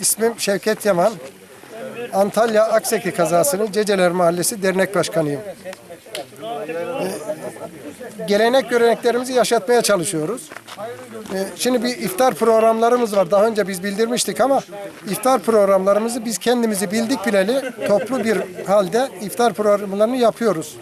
İsmim Şevket Yaman. Antalya Akseki kazasının Ceceler Mahallesi Dernek Başkanıyım. Ee, gelenek göreneklerimizi yaşatmaya çalışıyoruz. Ee, şimdi bir iftar programlarımız var. Daha önce biz bildirmiştik ama iftar programlarımızı biz kendimizi bildik bileli toplu bir halde iftar programlarını yapıyoruz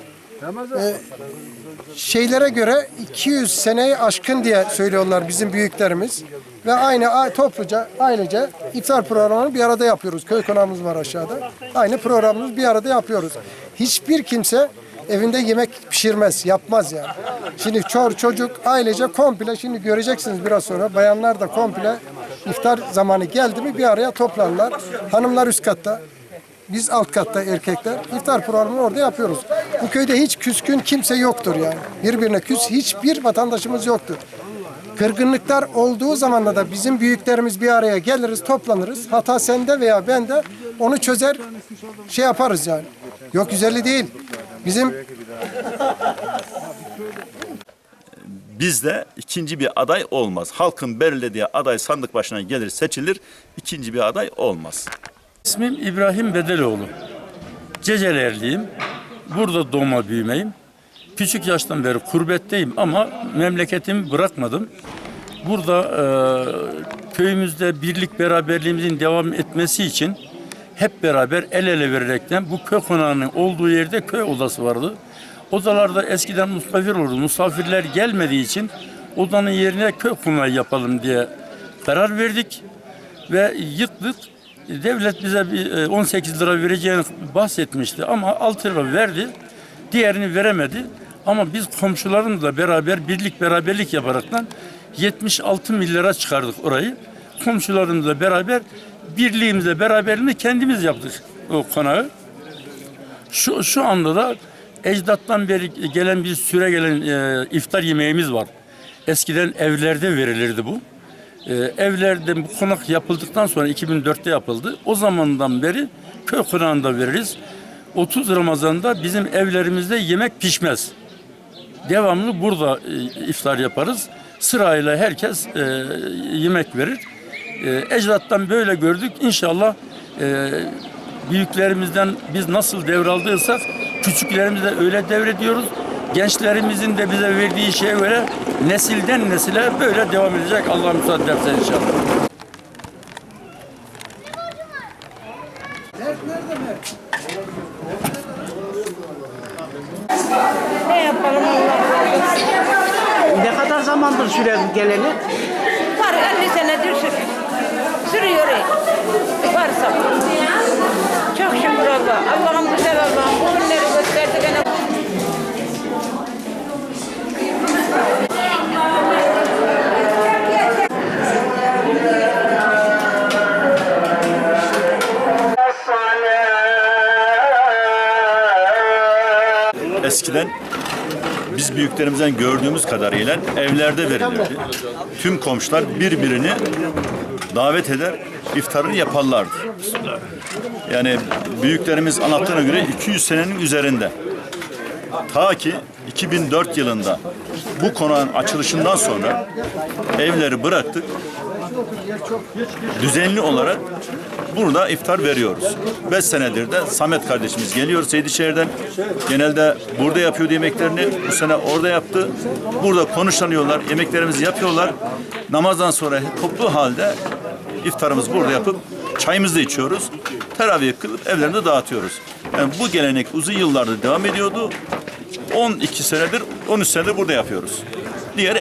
şeylere göre 200 seneyi aşkın diye söylüyorlar bizim büyüklerimiz. Ve aynı topluca, ailece iftar programını bir arada yapıyoruz. Köy konağımız var aşağıda. Aynı programımızı bir arada yapıyoruz. Hiçbir kimse evinde yemek pişirmez, yapmaz yani. Şimdi çor çocuk ailece komple şimdi göreceksiniz biraz sonra bayanlar da komple iftar zamanı geldi mi bir araya toplanırlar. Hanımlar üst katta, biz alt katta erkekler iftar programını orada yapıyoruz. Bu köyde hiç küskün kimse yoktur yani. Birbirine küs hiçbir vatandaşımız yoktur. Kırgınlıklar olduğu zamanda da bizim büyüklerimiz bir araya geliriz, toplanırız. Hata sende veya bende onu çözer, şey yaparız yani. Yok güzelliği değil. Bizim bizde ikinci bir aday olmaz. Halkın belirlediği aday sandık başına gelir seçilir. ikinci bir aday olmaz. İsmim İbrahim Bedeloğlu. Cecelerliyim. Burada doğma büyümeyim. Küçük yaştan beri kurbetteyim ama memleketimi bırakmadım. Burada e, köyümüzde birlik beraberliğimizin devam etmesi için hep beraber el ele vererekten bu köy konağının olduğu yerde köy odası vardı. Odalarda eskiden misafir olurdu. Misafirler gelmediği için odanın yerine köy konağı yapalım diye karar verdik ve yıktık. Devlet bize bir e, 18 lira vereceğini bahsetmişti ama 6 lira verdi. Diğerini veremedi. Ama biz komşularımızla beraber birlik beraberlik yaparaktan 76 milyara çıkardık orayı. Komşularımızla beraber birliğimizle beraberliğini kendimiz yaptık o konağı. Şu, şu anda da ecdattan beri gelen bir süre gelen e, iftar yemeğimiz var. Eskiden evlerde verilirdi bu. E, evlerde bu konak yapıldıktan sonra 2004'te yapıldı. O zamandan beri köy konağında veririz. 30 Ramazan'da bizim evlerimizde yemek pişmez. Devamlı burada e, iftar yaparız. Sırayla herkes e, yemek verir. E, ecdattan böyle gördük. İnşallah e, büyüklerimizden biz nasıl devraldıysak küçüklerimiz de öyle devrediyoruz. Gençlerimizin de bize verdiği şeye göre nesilden nesile böyle devam edecek. Allah müsaade ederse inşallah. Ne yapalım Allah. Ne kadar zamandır sürer bu geleni? Eskiden biz büyüklerimizden gördüğümüz kadarıyla evlerde verilirdi. Tüm komşular birbirini davet eder, iftarını yaparlardı. Yani büyüklerimiz anlattığına göre 200 senenin üzerinde. Ta ki 2004 yılında bu konağın açılışından sonra evleri bıraktık. Düzenli olarak burada iftar veriyoruz. Beş senedir de Samet kardeşimiz geliyor Seydişehir'den. Genelde burada yapıyordu yemeklerini. Bu sene orada yaptı. Burada konuşlanıyorlar, yemeklerimizi yapıyorlar. Namazdan sonra toplu halde iftarımızı burada yapıp çayımızı içiyoruz. Teravih kılıp evlerinde dağıtıyoruz. Yani bu gelenek uzun yıllardır devam ediyordu. 12 senedir, 13 senedir burada yapıyoruz. Diğer